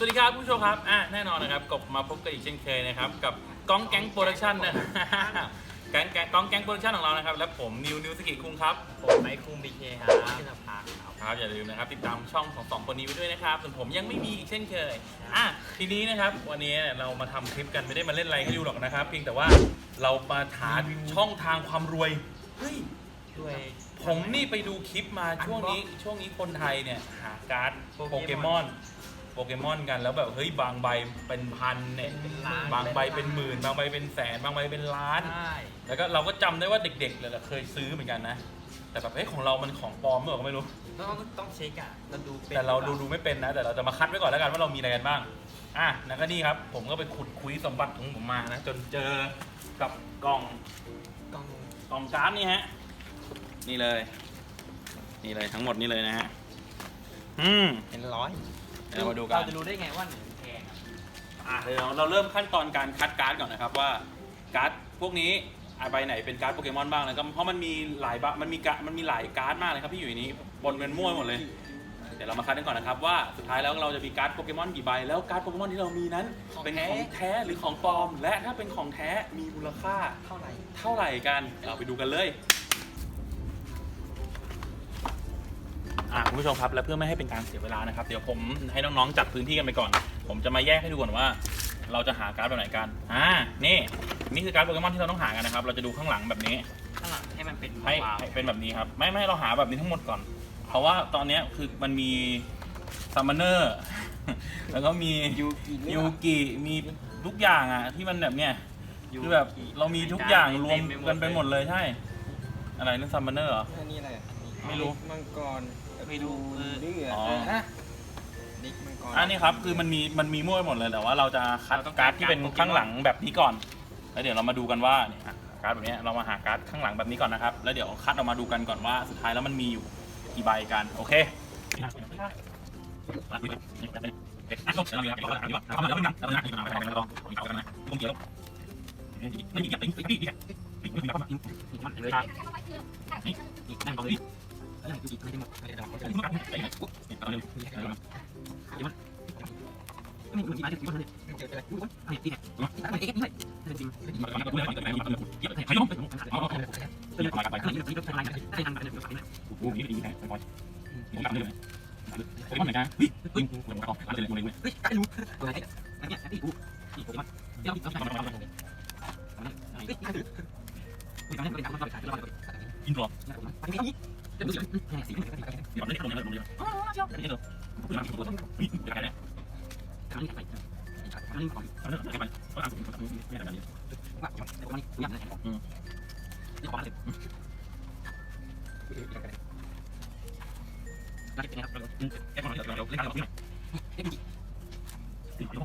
สวัสดีครับผู้ชมครับอะแน่นอนนะครับกบมาพบกันอีกเช่นเคยนะครับ กับก้องแก๊งโปรดักชั่นนะแก๊งแก๊งก้องแก๊งโปรดักชั่นของเรานะครับ และผมนิวนิวสกิคุงครับ ผมไมค์คุงบีเคครับชินภาครับครับอย่าลืมนะครับ ติดตามช่องของสองคนนี้ไว้ด้วยนะครับ ส่วนผมยังไม่มีอีกเช่นเคยอะทีนี้นะครับวันนี้เรามาทำคลิปกันไม่ได้มาเล่นอะไรให้ดูหรอกนะครับ เพียงแต่ว่าเรามาหาช่องทางความรวยเฮ้ยด้วย ผมนี่ไปดูคลิปมาช่วงนี้ช่วงนี้คนไทยเนี่ยหาการ์ดโปเกมอน โปเกมอนกันแล้วแบบเฮ้ยบางใบเป็นพันเนี่ยเป็นล้านบางใบเป็นหมื่น บางใบเป็นแสน บางใบเป็นล้าน ใช่แล้วก็เราก็จำได้ว่าเด็กๆเลยเคยซื้อเหมือนกันนะ แต่แบบเฮ้ยของเรามันของปลอมหรือเปล่าก็ไม่รู้ ต้องต้องเช็คอะเราดูเป็นแต่เราดูหดูอปล่ไม่เป็นนะ แต่เราจะมาคัดไว้ก่อนแล้วกันว่าเรามีอะไรกันบ้าง อะแล้วก็นี่ครับ ผมก็ไปขุดคุยสมบัติของผมมานะ จนเจอกับกล่องกล้องกล่องการ์ดนี่ฮะ นี่เลย นี่เลยทั้งหมดนี่เลยนะฮะ อืม เป็นร้อย เดี๋ยวมาดูกันเราจะรู้ได้ไงว่าไหนแพงอะอะเดี๋ยวเราเริ่มขั้นตอนการคัดการ์ดก่อนนะครับว่าการ์ดพวกนี้อะใบไหนเป็นการ์ดโปเกมอนบ้างนะครับเพราะมันมีหลายบะมันมีกะมันมีหลายการ์ดมากเลยครับที่อยู่ในนี้บนเป็นมั่วหมดเลย เดี๋ยวเรามาคัดกันก่อนนะครับว่าสุดท้ายแล้วเราจะมีการ์ดโปเกมอนกี่ใบแล้วการ์ดโปเกมอนที่เรามีนั้นเป็นของแท้หรือของปลอม และถ้าเป็นของแท้มีมูลค่าเท่าไหร่ เท่าไหร่กัน เราไปดูกันเลย อะคุณผู้ชมครับและเพื่อไม่ให้เป็นการเสียเวลานะครับ เดี๋ยวผมให้น้องๆจัดพื้นที่กันไปก่อน ผมจะมาแยกให้ดูก่อนว่า เราจะหาการ์ดแบบไหนกันอ่านี่นี่คือการ์ดโปเกมอนที่เราต้องหากันนะครับ เราจะดูข้างหลังแบบนี้ข้างหลังให้มันเป็นให้วาวให้เป็นแบบนี้ครับ ไม่ไม่เราหาแบบนี้ทั้งหมดก่อน เพราะว่าตอนเนี้ยคือมันมีซัมมอนเนอร์ แล้วก็มียูกิยูกิมีทุกอย่างอะที่มันแบบเนี้ย คือแบบเรามีทุกอย่างรวมกันไปหมดเลยใช่ อะไรนั่นซัมมอนเนอร์เหรอ อันนี้อะไรอะไม่รู้ มังกร ไม่รู้เออเลือดอ๋อ ฮะนิกมังกรอันนี้ครับคือมันมีมันมีมั่วไปหมดเลยแต่ว่าเราจะคัดการ์ดที่เป็นข้างหลังแบบนี้ก่อน แล้วเดี๋ยวเรามาดูกันว่าเนี่ยอะการ์ดแบบเนี้ยเรามาหาการ์ดข้างหลังแบบนี้ก่อนนะครับ แล้วเดี๋ยวคัดออกมาดูกันก่อนว่าสุดท้ายแล้วมันมีอยู่กี่ใบกันโอเค intro อินโทร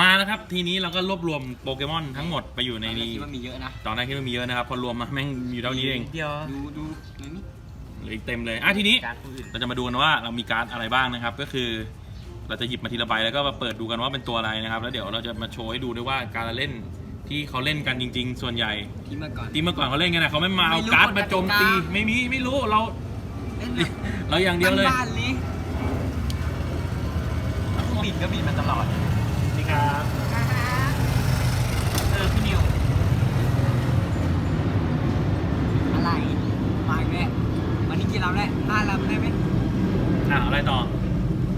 มาแล้วครับทีนี้เราก็รวบรวมโปเกมอนทั้งหมดไปอยู่ในนี้คิดว่ามีเยอะนะตอนแรกคิดว่ามีเยอะนะครับพอรวมมาแม่งอยู่เท่านี้เองเดียวดูดูดูนี่เห ลืออีกเต็มเลยอะทีนี้การผู้อื่นเราจะมาดูกันว่าเรามีการ์ดอะไรบ้างนะครับ ก็คือ เราจะหยิบมาทีละใบแล้วก็มาเปิดดูกันว่าเป็นตัวอะไรนะครับ แล้วเดี๋ยวเราจะมาโชว์ให้ดูด้วยว่าการเล่นที่เขาเล่นกันจริง ๆ ส่วนใหญ่ที่เมื่อก่อนที่เมื่อก่อนเขาเล่นกันนะเขาไม่มาเอาไม่รู้การ์ดมาโจมตีกติกาไม่มีไม่รู้เราเล่นแบบเราอย่างเดียวเลยบ้านๆเลยบินก็บินมาตลอดนี่ครับ เออพี่นิว อะไรมาอีกแล้ววันนี้ กินเราได้ห้าลำได้ไหมอะอะไรต่อ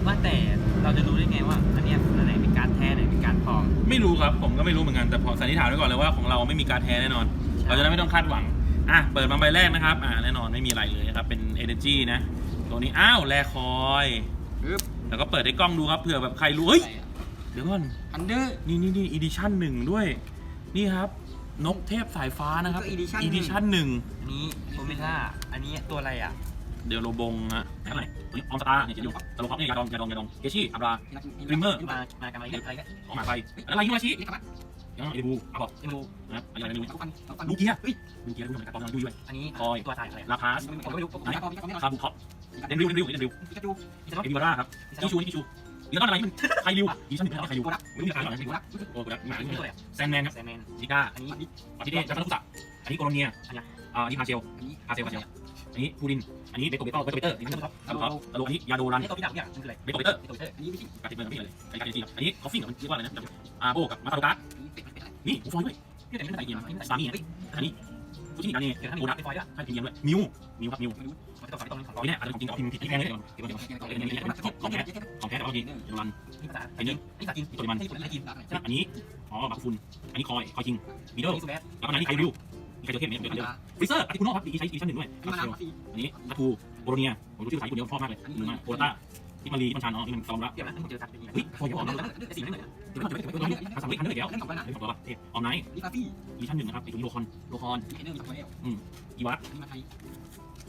ว่าแต่เราจะรู้ได้ไงว่าอันเนี้ยอันไหนเป็นการแท้ไหนเป็นการปลอม ไม่รู้ครับ ผมก็ไม่รู้เหมือนกันแต่พอสันนิษฐานไว้ก่อนเลยว่าของเราไม่มีการดแท้แน่นอน ใช่ เราจะได้ไม่ต้องคาดหวัง อะ เปิดมาใบแรกนะครับ อ่าแน่นอนไม่มีอะไรเลยนะครับ เป็น Energy นะ ตัวนี้ อ้าว แลคอย ปึ๊บแล้วก็เปิดให้กล้องดูครับเผื่อแบบใครรู้เฮ้ย เดี๋ยวก่อน อันเดอร์นี่นี่นี่อีดิชั่นหนึ่งด้วย นี่ครับ นกเทพสายฟ้านะครับ นี่ก็ edition อีดิชั่นหนึ่งอันนี้โอเมล่าอันนี้ตัวอะไรอะเดลโลบงอะเท่าไหร่ออมสตาร์เนี่ยจะอยู่ตลกครับนี่ยาดองยาดองยาดองเกชี่อับราริมเมอร์มามากันอะไรอะไรกันของหมาไฟอะไรยูมาชิยังเอบูอะบอกไม่รู้นะครับอะไรไม่รู้เอาฟันเอาฟันดูเกียร์ดูเกียร์ดูเหมือนกับตอนนั้นดูด้วยอันนี้คอยตัวตายอะไรลาพาสผมไม่รู้ผมไม่รู้ผมไม่รู้คาบูท็อปเดนดิวเดนดิวเดนดิวพิกาจูเอมิวาร่าครับกิชูนี่กิชู เดี๋ยวต้นอะไรมันไคริวอีชั้นหนึ่งแล้วไคริวไม่มีใครหรอกไคริวโอ้โหหมาอันนี้ตัวอะไรแซนแมนครับแซนแมนซิก้าอันนี้ปาติเต้จักรพุสะอันนี้โคโลเนียอันนี้พาเชลอันนี้พาเชลพาเชลอันนี้ทูริน อันนี้เบโตเบโตเบโตเบเตอร์นี่ครับครับครับตลกอันนี้ยาโดรันนี่ตัวพี่ดักเนี่ยมันคืออะไรเบโตเบเตอร์นี่ตัวเตอร์อันนี้ไม่ใช่กาติเบอร์ไม่เลยอันนี้กาติจีอันนี้คอฟฟี่มันเรียกว่าอะไรนะอาโบกับมาคาโดการ์อันนี้เป็ดเป็ดอะไรนี่บูฟอยด้วยพี่แต่ไม่ใส่ใส่เกีเกียยร์ร์สามีอันนี้ ฟูจินิกาเน่เดี๋ยวถ้ามีโอดัดะกไฟฟ้าด้วยใช่พรีเมียมด้วยมิวมิวครับมิวมันจะต้องต้องของนี่เนี่ยอาจจะของจริงแต่ว่าพิมพ์ผิดที่แพงเลยเดี๋ยวเดี๋ยวเดี๋ยวของแท้ของแท้แต่ว่าจริงโดรันนี่ภาษาไอ้นี่งภาษาจีนตัวมันที่ญี่ปุ่นนี่จีนอันนี้อ๋อบาคุฟุนอันนี้คอยคอยคิงมิดเดิลนี่สุแล้วก็อันนี้ไคริวมีใครเจอเทพเนี่ยเดียวเดียวฟริเซอร์ที่คุณนอกครับดีใช้อีชั้นหนึ่งด้วยอันนี้ทัทูโบโรเนียผมรู้ชื่อภาษาญี่ปุ่นเดียวชอบมากเลยมึงมากโอตาที่มารีที่มันชานอ๋อที่มันซอมละเฮ้ยโอ้ยอกแล้วสีไม่เหมือน เดี๋ยวเดี๋ยวเดี๋ยวเดี๋ยวภาษาอังกฤษอันนี้เดี๋ยวเล่นสองคนอะเดี๋ยวสองตัวเทปออมไนท์นี่ฟาฟี่อีชั่นหนึ่งนะครับไอ้ตัวนี้โลคอนโลคอนไอเทนเนอร์มีสองตัวแล้วอีวัตนี่มาไทย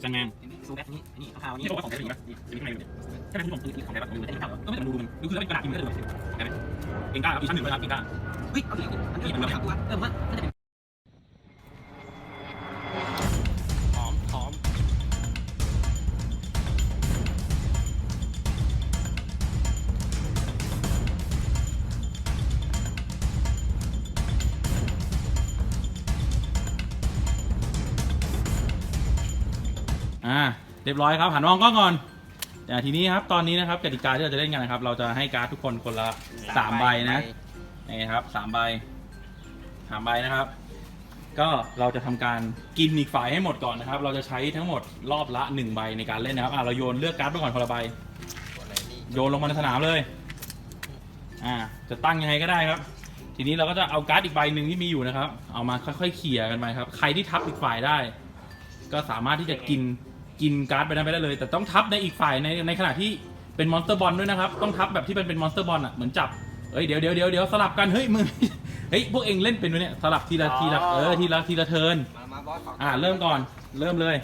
แซนแมนเห็นไหมสุแบสนี่นี่ข้าวนี่นี่ตัวของแท้จริงปะเป็นข้างในเนี่ยใช่ไหมคุณผู้ชมคือของแท้ปะไม่ได้ก็ไม่ต้องดูมันดูคือแล้วเป็นกระดาษพิมพ์ก็ได้เลยใช่ไหมเองก้าครับอีชั่นหนึ่งนะครับเองก้าเฮ้ยเอาดิอันนี้เป็นตัวเออมันน่าจะเป็น อ่าเรียบร้อยครับหันมองกล้องก่อนแต่ทีนี้ครับตอนนี้นะครับกติกาที่เราจะเล่นกันนะครับ เราจะให้การ์ดทุกคนคนละสามใบนะนี่ครับสามใบสามใบนะครับ ก็เราจะทำการกินอีกฝ่ายให้หมดก่อนนะครับ เราจะใช้ทั้งหมดรอบละหนึ่งใบในการเล่นนะครับอ่าเราโยนเลือกการ์ดไปก่อนคนละใบโยนลงมาในสนามเลย อ่า จะตั้งยังไงก็ได้ครับ ทีนี้เราก็จะเอาการ์ดอีกใบหนึ่งที่มีอยู่นะครับ เอามาค่อยๆเขี่ยกันไปครับ ใครที่ทับอีกฝ่ายได้ ก็สามารถที่จะกิน กินการ์ดไปนั้นไปได้เลย แต่ต้องทับในอีกฝ่ายในในขณะที่เป็นมอนสเตอร์บอลด้วยนะครับ ต้องทับแบบที่เป็นเป็นมอนสเตอร์บอลอะเหมือนจับเอ้ยเดี๋ยวเดี๋ยวเดี๋ยวเดี๋ยวสลับกันเฮ้ยมึง เฮ้ยพวกเองเล่นเป็นไหมเนี่ยสลับทีละทีละเออทีละทีละเทิร์นมามาบอสขออ่าเริ่มก่อนเริ่มเลย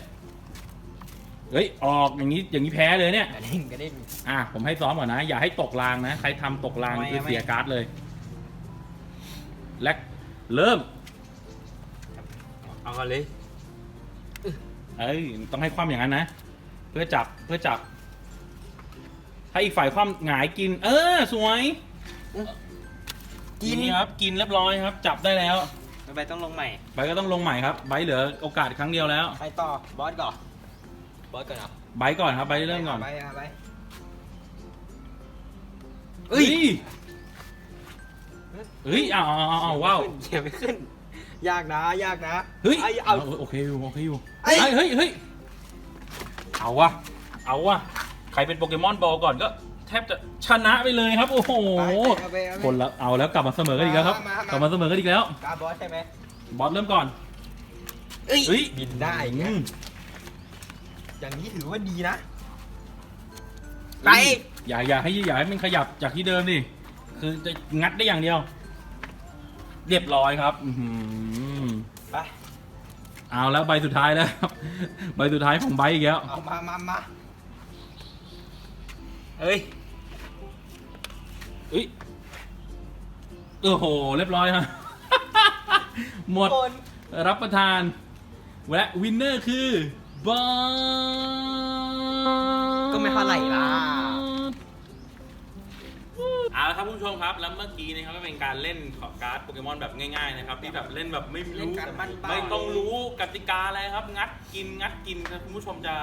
เฮ้ยออกอย่างนี้อย่างนี้แพ้เลยเนี่ย กระเด้งกระเด้ง อะผมให้ซ้อมก่อนนะ อย่าให้ตกรางนะ ใครทำตกรางไม่คือไม่ เสียการ์ดเลย และเริ่มเอากันเลย เอ้ยต้องให้ความอย่างนั้นนะ เพื่อจับเพื่อจับ ถ้าอีกฝ่ายความหงายกิน เออ สวยกินนี่ครับ กินเรียบร้อยครับ จับได้แล้วไม่ไปต้องลงใหม่ ใบก็ต้องลงใหม่ครับ ใบเหลือโอกาสครั้งเดียวแล้วใครต่อบอสก่อนบอสก่อนเหรอใบก่อนครับ ใบเริ่มก่อน ไปไปเอ้ยเฮ้ยเอาเอาเอาเอาว้าว เขียนไม่ขึ้น ยากนะยากนะเฮ้ยไอ้เอาเอาโอเคอยู่โอเคอยู่เอ้ เฮ้ยยเฮ้ยเฮ้ยเอาวะเอาวะใครเป็นโปเกมอนบอลก่อนก็แทบจะชนะไปเลยครับ โอ้โหไปเอาไปเอาไป คนละเอาแล้วกลับมาเสมอกันอีกแล้วครับ มามากลับมาเสมอกันอีกแล้ว การบอสใช่ไหม บอสเริ่มก่อนเอ้ยเฮ้ยบินได้อย่างเงี้อืยมอย่างนี้ถือว่าดีนะ ไป อย่าอย่าให้อย่าให้มันขยับจากที่เดิมดิคือจะงัดได้อย่างเดียว เรียบร้อยครับอือหือไปเอาแล้วใบสุดท้ายแล้วครับใบสุดท้ายของใบอีกแล้วเอามามามาเฮ้ยเอ้ยโอ้โหเรียบร้อยฮะหมด คนรับประทาน และวินเนอร์คือบอลก็ไม่เท่าไหร่ล่ะเอาละ ครับคุณผู้ชมครับแล้วเมื่อกี้นะครับก็เป็นการเล่นขอการ์ดโปเกมอนแบบง่ายๆนะครับที่แบบเล่นแบบไม่เล่นรู้กันบ้านๆ ไม่ต้องรู้กติกาอะไรครับ งัดกินงัดกินนะคุณผู้ชมจะ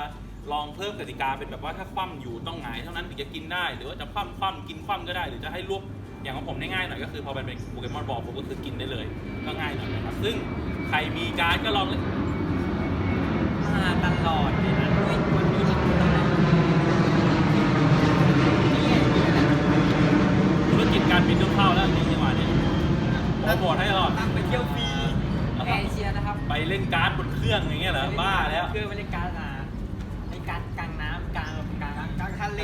ลองเพิ่มกติกาเป็นแบบว่าถ้าคว่ำอยู่ต้องหงายเท่านั้นถึงจะกินได้ หรือว่าจะคว่ำคว่ำกินคว่ำก็ได้ หรือจะให้รวบอย่างของผมง่ายๆหน่อยก็คือพอมันเป็นโปเกมอนบอลผมก็คือกินได้เลยก็ง่ายหน่อยนะครับซึ่งใครมีการ์ดก็ลองเล่น มาตลอดเลยนะเฮ้ยวันนี้ทำอะไร ธุรกิจการ บินต้องเข้าแล้วนี่จังหวะนี้โปรโมทให้ตลอดตั้งไปเที่ยวฟรีแอร์เชียนะครับไปเล่นการ์ดบนเครื่องอย่างเงี้ยเหรอบ้าแล้วคือไม่ได้การอะไอ้การกลางน้ำกลางกลางกลางทะเล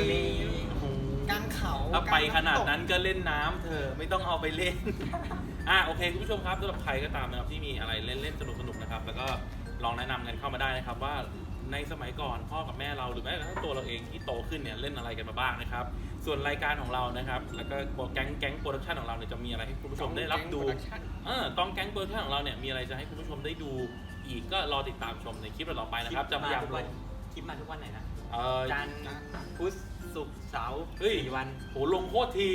โอ้โหกลางเขาถ้าไปกลงขนาดำตกนั้นก็เล่นน้ำเธอะไม่ต้องเอาไปเล่นอะโอเคคุณผู้ชมครับสำหรับใครก็ตามนะครับที่มีอะไรเล่นเล่นสนุกสนุกๆนะครับ แล้วก็ลองแนะนำกันเข้ามาได้นะครับว่าในสมัยก่อนพ่อกับแม่เราหรือแม้กระทั่งตัวเราเองที่โตขึ้นเนี่ยเล่นอะไรกันมาบ้างนะครับ ส่วนรายการของเรานะครับ แล้วก็แก๊งแก๊งโปรดักชันของเราเนี่ยจะมีอะไรให้คุณผู้ชมได้รับดูแก๊ง production เออกองแก๊งโปรดักชันของเราเนี่ยมีอะไรจะให้คุณผู้ชมได้ดู อีกก็รอติดตามชมในคลิปต่อๆไปนะครับ จะพยายามทุกลวันงคลิปมาทุกวันไหนนะเอ่อจันทร์พุธศุกร์เสาร์เฮ้ยสี่วันโหลงโคตรที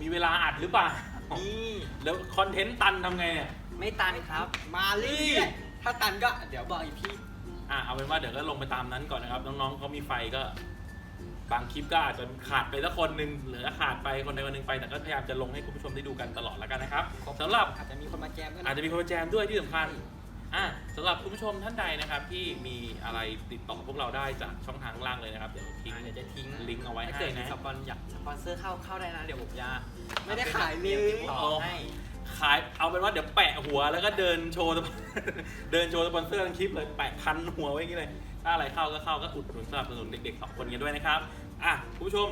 มีเวลาอัดหรือเปล่านี่แล้วคอนเทนต์ตันทำไงเนี่ยไม่ตันครับ มาเรื่อยๆถ้าตันก็เดี๋ยวบอกอีกพี่อะเอาเป็นว่าเดี๋ยวก็ลงไปตามนั้นก่อนนะครับ น้องๆเขามีไฟก็ บางคลิปก็อาจจะขาดไปสักคนหนึ่งหรือขาดไปคนใดคนหนึ่งไปแต่ก็พยายามจะลงให้คุณผู้ชมได้ดูกันตลอดแล้วกันนะครับสำหรับอาจจะมีคนมาแจมด้วยอาจจะมีคนมาแจมด้วยที่สำคัญอะสำหรับคุณผู้ชมท่านใดนะครับที่มีอะไรติดต่อพวกเราได้จากช่องทางข้างล่างเลยนะครับเดี๋ยวทิ้งเดี๋ยวจะทิ้งลิงก์เอาไว้ถ้าให้เกิดมีนะสปอนอยากสปอนเซอร์เข้าเข้าได้นะเดี๋ยวผมจะไม่ได้ขายเลเรียยติดต่อให้ ขายเอาเป็นว่าเดี๋ยวแปะหัวแล้วก็เดินโชว์ เดินโชว์สปอนเซอร์ทั้งคลิปเลยแปะพันหัวไว้อย่างนี้เลย ถ้าอะไรเข้าก็เข้าก็อุดหนุนสนับสนุนเด็กๆสองคนกันด้วยนะครับ อะคุณผู้ชม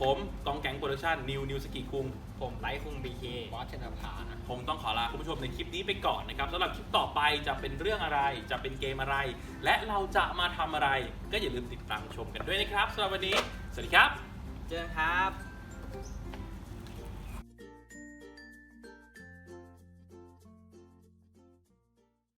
ผมกองแก๊งโปรดักชั่นนิวนิวสกีคุง ผมไลฟ์คุงบีเคบอสชนภานะผมต้องขอลาคุณผู้ชมในคลิปนี้ไปก่อนนะครับสำหรับคลิปต่อไปจะเป็นเรื่องอะไร จะเป็นเกมอะไร และเราจะมาทำอะไร ก็อย่าลืมติดตามชมกันด้วยนะครับสำหรับวันนี้ สวัสดีครับ เจอกันครับ